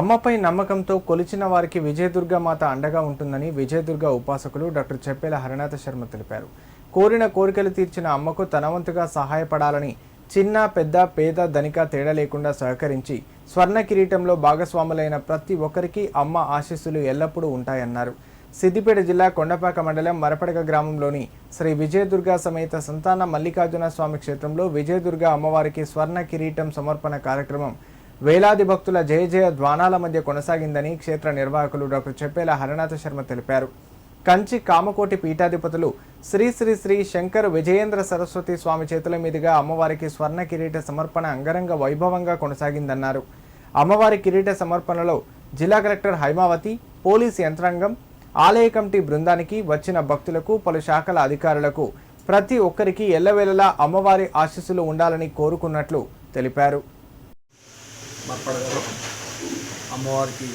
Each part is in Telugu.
అమ్మపై నమ్మకంతో కొలిచిన వారికి విజయదుర్గ మాత అండగా ఉంటుందని విజయదుర్గ ఉపాసకులు డాక్టర్ చెప్పేల హరినాథ శర్మ తెలిపారు. కోరిన కోరికలు తీర్చిన అమ్మకు తనవంతుగా సహాయపడాలని చిన్న పెద్ద పేద ధనిక తేడా లేకుండా సహకరించి స్వర్ణ కిరీటంలో భాగస్వాములైన ప్రతి ఒక్కరికి అమ్మ ఆశీస్సులు ఎల్లప్పుడూ ఉంటాయన్నారు. సిద్దిపేట జిల్లా కొండపాక మండలం మరపడక గ్రామంలోని శ్రీ విజయదుర్గ సమేత సంతాన మల్లికార్జున స్వామి క్షేత్రంలో విజయదుర్గ అమ్మవారికి స్వర్ణ కిరీటం సమర్పణ కార్యక్రమం వేలాది భక్తుల జయ జయ ద్వానాల మధ్య కొనసాగిందని క్షేత్ర నిర్వాహకులు డాక్టర్ చెప్పేల హరనాథ శర్మ తెలిపారు. కంచి కామకోటి పీఠాధిపతులు శ్రీ శ్రీ శ్రీ శంకర్ విజయేంద్ర సరస్వతి స్వామి చేతుల మీదుగా అమ్మవారికి స్వర్ణ కిరీట సమర్పణ అంగరంగ వైభవంగా కొనసాగిందన్నారు. అమ్మవారి కిరీట సమర్పణలో జిల్లా కలెక్టర్ హైమావతి పోలీస్ యంత్రాంగం ఆలయ కమిటీ బృందానికి వచ్చిన భక్తులకు పలు శాఖల అధికారులకు ప్రతి ఒక్కరికి ఎల్లవేళలా అమ్మవారి ఆశీస్సులు ఉండాలని కోరుకున్నట్లు తెలిపారు. మర్పడగలో అమ్మవారికి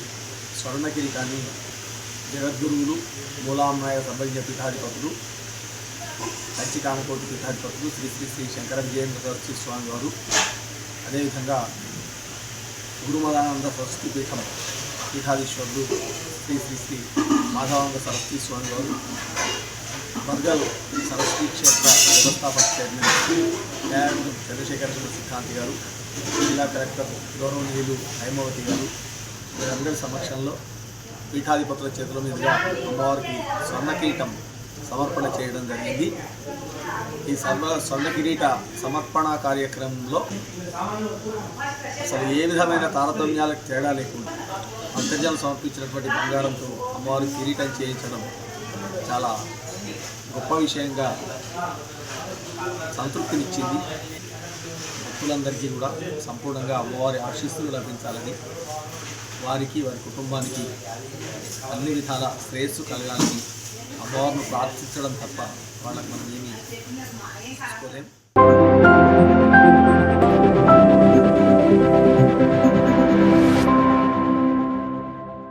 స్వర్ణ కిరీటాన్ని జగద్గురువులు మూలాంనాయ సభ్య పీఠాధిపతులు కంచి కామకోటి పీఠాధిపతులు శ్రీ శ్రీ శ్రీ శంకర విజయేంద్ర సరస్వతి స్వామి వారు. అదేవిధంగా గురుమదానంద సరస్వతి పీఠం పీఠాధీశ్వరుడు శ్రీ శ్రీ శ్రీ మాధవానంద సరస్వతి స్వామి వారు. వర్గల్ సరస్వతి క్షేత్ర వ్యవస్థాపక చైర్మన్ న్యాయమూర్తి చంద్రశేఖర సిద్ధాంతి గారు. జిల్లా కలెక్టర్ గౌరవనీయులు హైమావతి గారు వీరందరి సమక్షంలో పీఠాధిపతుల చేతుల మీదుగా అమ్మవారికి స్వర్ణ కిరీటం సమర్పణ చేయడం జరిగింది. ఈ సర్వ స్వర్ణ కిరీట సమర్పణ కార్యక్రమంలో అసలు ఏ విధమైన తారతమ్యాలకు తేడా లేకుండా అంతర్జాలం సమర్పించినటువంటి బంగారంతో అమ్మవారికి కిరీటం చేయించడం చాలా గొప్ప విషయంగా సంతృప్తినిచ్చింది. భక్తులందరికీ కూడా సంపూర్ణంగా అమ్మవారి ఆశీస్సులు లభించాలని వారికి వారి కుటుంబానికి అన్ని విధాల శ్రేయస్సు కలగాలని అమ్మవారిని ప్రార్థించడం తప్ప వాళ్ళకి మనం ఏమీ తీసుకోలేము